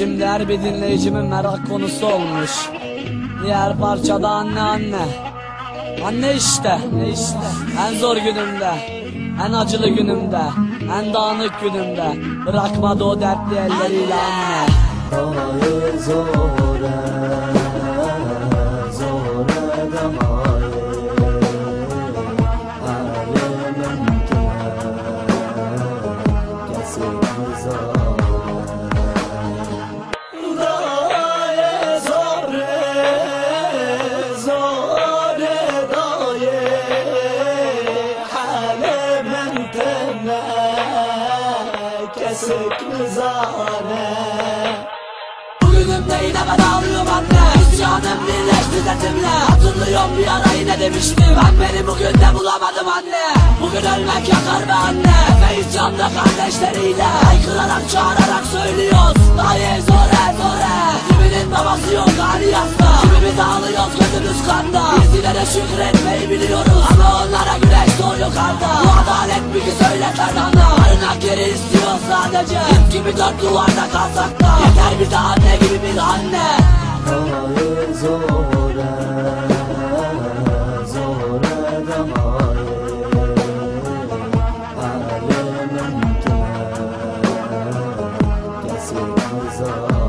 Şimdi her bir dinleyicimin merak konusu olmuş. Diğer parçada anne anne. Anne işte, ne işte. En zor günümde, en acılı günümde, en dağınık günümde. Bırakmadı o dertli elleriyle anne. Daye zore, anne. Bugün ölmek yakar be anne. Ve isyanda kardeşleriyle Haykırarak çağırarak söylüyoruz. Dayı zore zore. Kiminin babası yok hali yasta. Kimimiz ağlıyoruz gözümüz kanda. Bizlere şükretmeyi biliyoruz. Ama onlara güneş doğuyor karda. Bu adalet mi ki söyle bana Barınak yeri istiyor sadece. İp gibi dört duvarda kalsak da. Yeter bir de anne gibi bir anne. Zore, zore Azam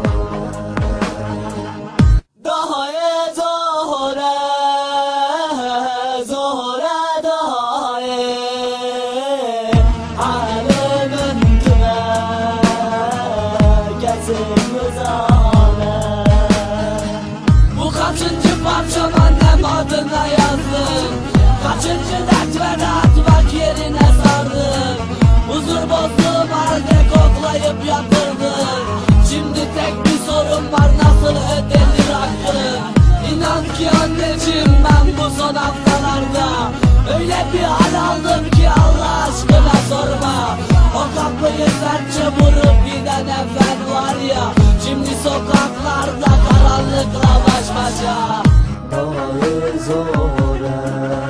ki anneciğim ben bu son haftalarda Öyle bir hal aldım ki Allah aşkına sorma. O kapıyı sertçe vurup giden efendim var ya Şimdi sokaklarda karanlıkla baş başa. Daye zore,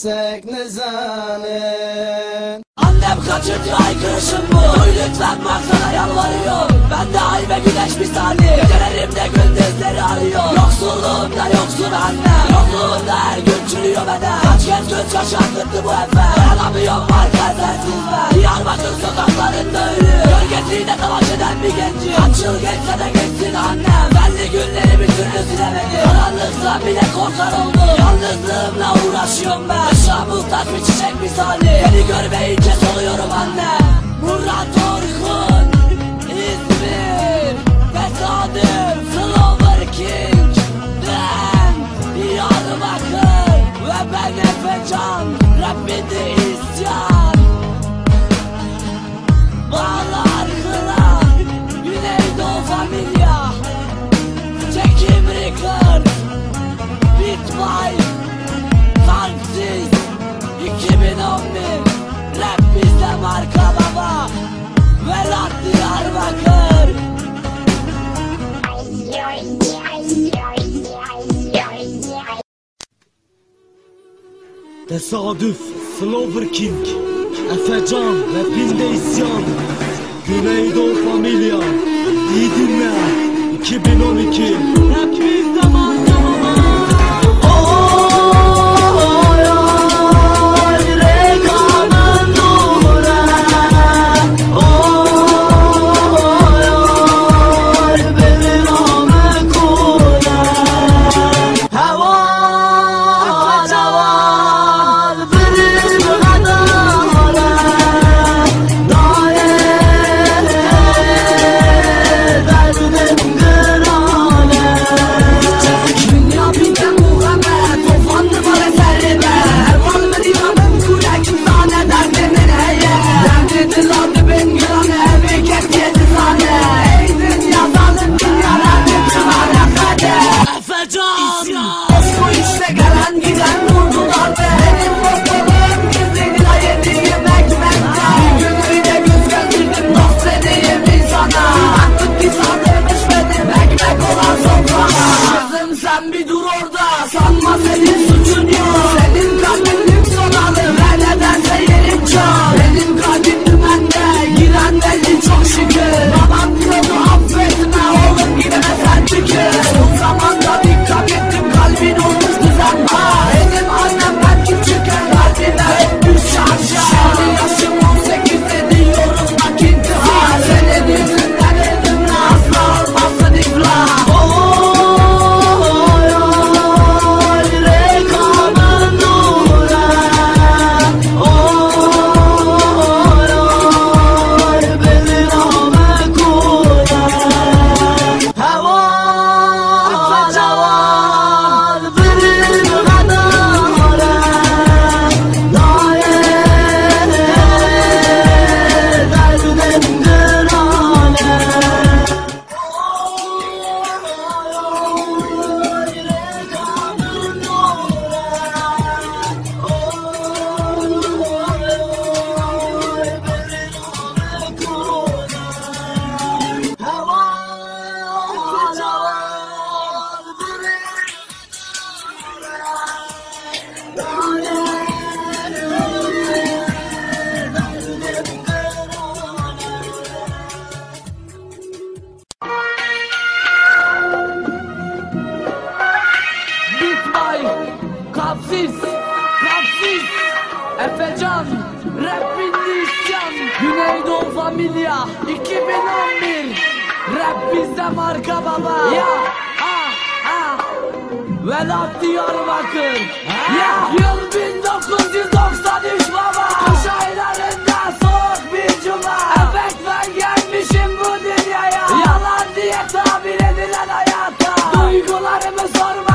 kesik nizanin Annem kaçırdı haykırışım bu. Lütfen bak sana yalvarıyor. Ben de ay ve güneş misali Gecelerimde gündüzleri arıyor. Yoksulluğumda yoksun annem. Yokluğumda her gün çürüyor beden. Kaç kez göz yaşandırdı bu efe Dayanamıyorum varken sensiz ben Diyarbakır sokaklarında ölü Gölgesiyle savaş eden bir genci. Kaç yıl geçse de geçsin annem. Belli günleri bir türlü silemedim. Karanlıkta bile korkar oldum. Yalnızlığımla uğraşıyorum ben solid. Tesadüf, Slover King, Efecan, rapinde isyan Güneydoğu Familya, iyi dinle. 2012 Rap bizde marka Rap İndisyan Güneydoğu Familia 2011 Rap bizde marka baba. Ya ha ha. Vedat Diyarbakır. Ha. Ya. Yıl 1993 baba. Kış aylarında soğuk bir cuma. Efekten gelmişim bu dünyaya. Yalan diye tabir edilen hayata. Duygularımı sorma.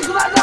真他妈！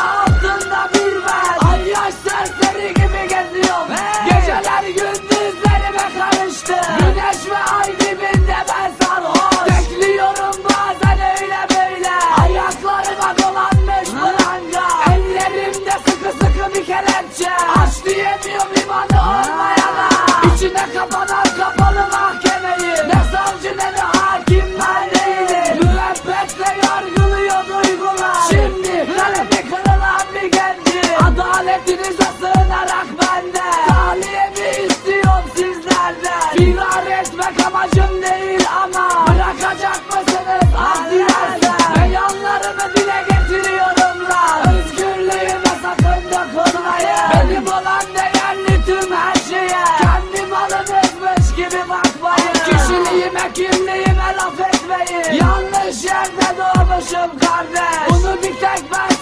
İrar etmek amacım değil ama Bırakacak mısınız az dilersen. Ve yanlarımı dile getiriyorum lan. Özgürlüğüme sakın dokunmayın. Benim olan değerli tüm her şeye. Kendi malınızmış gibi bakmayın. Kişiliğime kimliğime laf etmeyin. Yanlış yerde doğmuşum kardeş. Bunu bir tek ben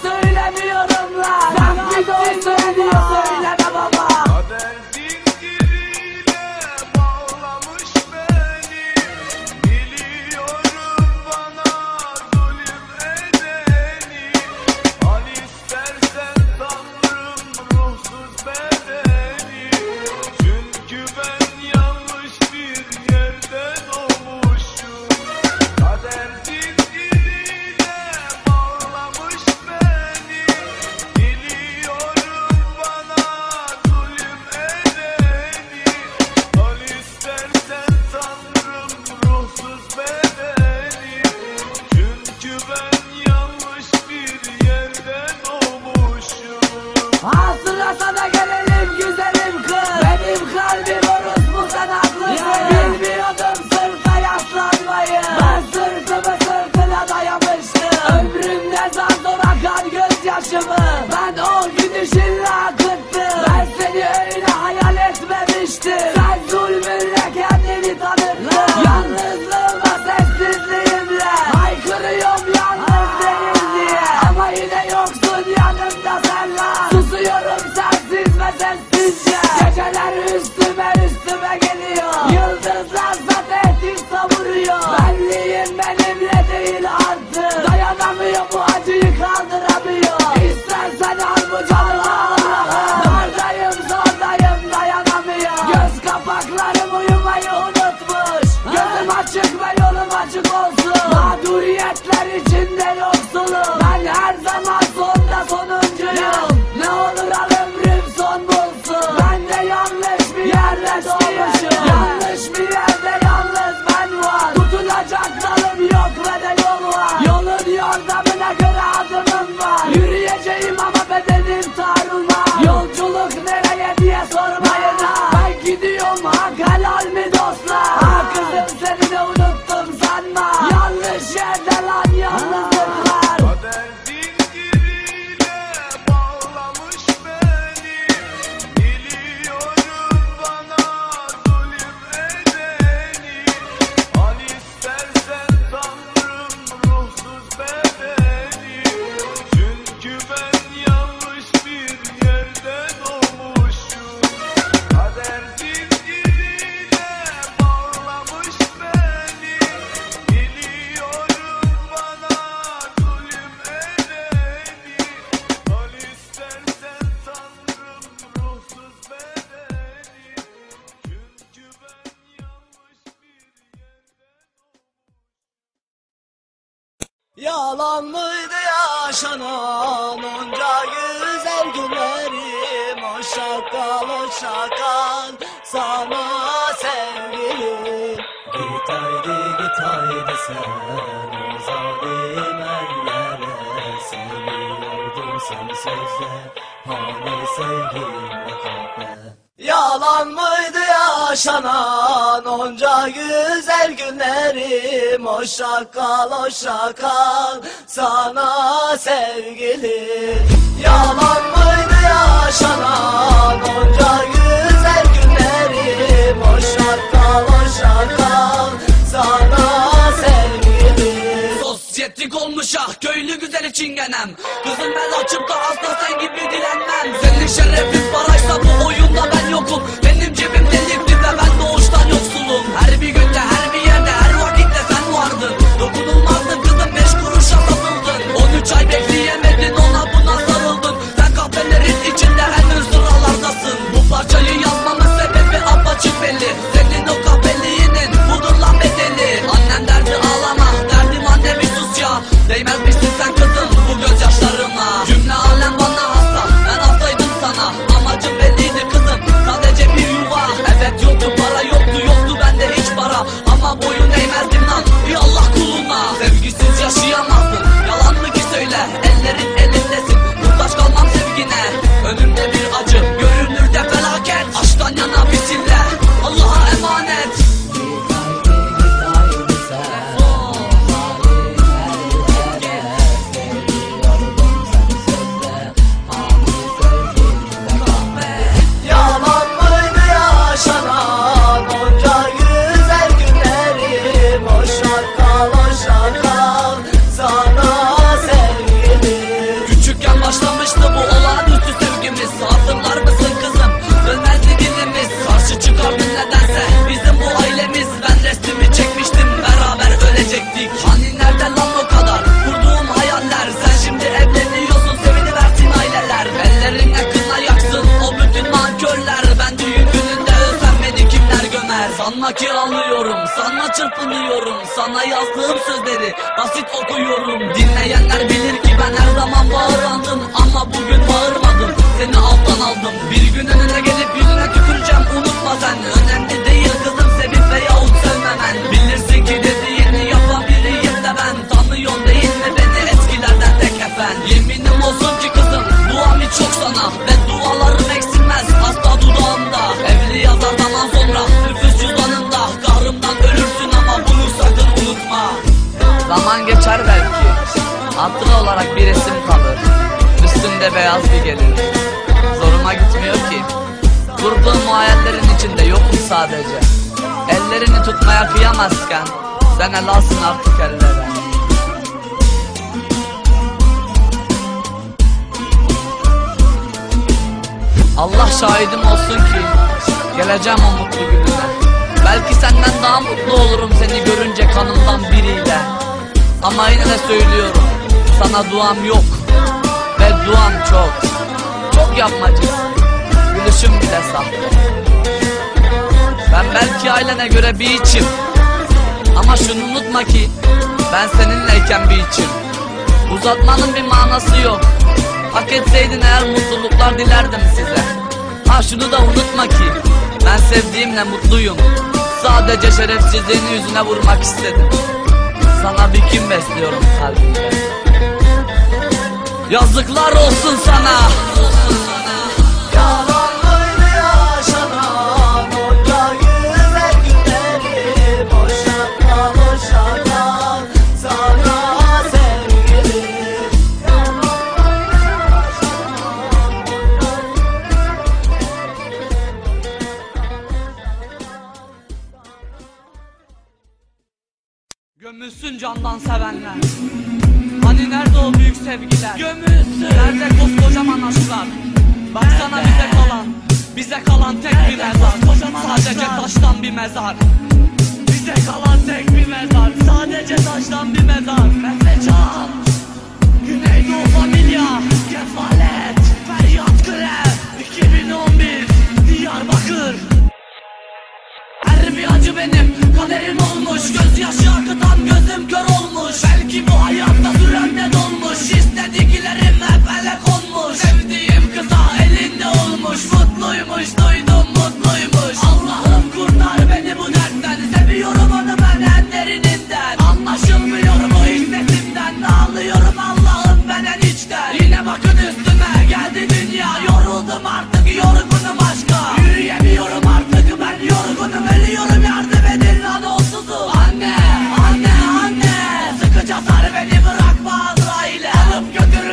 sen zalim ellere Seviyordun sen sözde Hani sevgimle Yalan mıydı yaşanan onca güzel günlerim? Hoşça kal, hoşça kal sana sevgili. Yalan mıydı yaşanan onca güzel günlerim? Hoşça kal, hoşça kal sana sevgilim Sosyetik olmuş ah köylü güzeli çingenem Kızım ben açıp da asla sen gibi dilenmem. Senin şerefin Sana yazdığım sözleri basit okuyorum. Dinleyenler bilir ki ben her zaman bağırandım Ama bugün bağırmadım. Seni alttan aldım. Bir gün önüne gelip yüzüne tüküreceğim. Unutma sen. Önemli Hatıra olarak bir resim kalır. Üstünde beyaz bir gelir. Zoruma gitmiyor ki. Kurduğum o hayallerin içinde yokum sadece. Ellerini tutmaya kıyamazken Sen el alsın artık ellere. Allah şahidim olsun ki Geleceğim o mutlu gününe. Belki senden daha mutlu olurum seni görünce kanımdan biriyle. Ama yine de söylüyorum Sana duam yok Ve duam çok. Çok yapmacısın Gülüşüm bile sahte Ben belki ailene göre bir içim. Ama şunu unutma ki Ben seninleyken bir içim. Uzatmanın bir manası yok. Hak etseydin eğer mutluluklar dilerdim size. Ha şunu da unutma ki Ben sevdiğimle mutluyum. Sadece şerefsizliğini yüzüne vurmak istedim. Sana bir kim besliyorum kalbimde Yazıklar olsun sana. Yalan mıydı yaşanan onca güzel hoşça kal sana sevgilim Gömülsün candan sevenler Hani nerede o büyük sevgiler. Gömülsün Nerede koskocaman aşklar? Baksana bize kalan Bize kalan tek bir mezar. Sadece taştan bir mezar. Bize kalan tek bir mezar. Sadece taştan bir mezar. Mehmetcan Güneydoğu Familya Kefalet Feryat Grev 2011 Diyarbakır her bir acı benim kaderim olmuş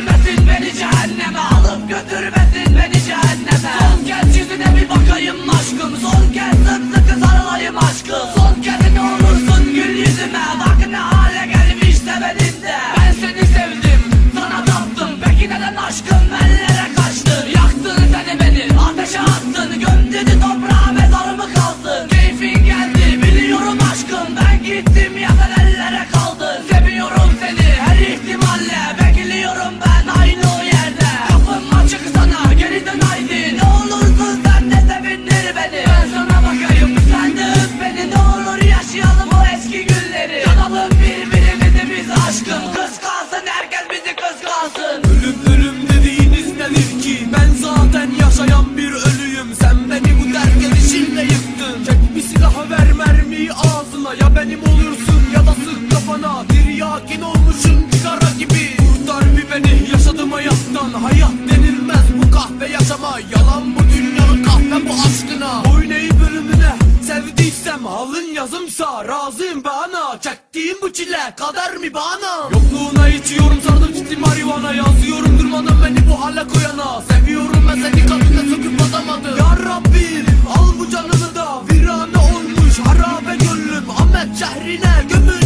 götürmesin beni cehenneme. Alıp götürmesin beni cehenneme. Son kez yüzüne bir bakayım aşkım. Son kez sık sıkı sarılayım aşkım. Silberne. çile kader mi bana? Yokluğuna içiyorum sardım ciddi marihuana. Yazıyorum durmadan beni bu hale koyana. Seviyorum ben seni kadına söküp atamadım Ya Rabbim al bu canını da. Virane olmuş harabe gönlüm Ahmet şehrine gömül.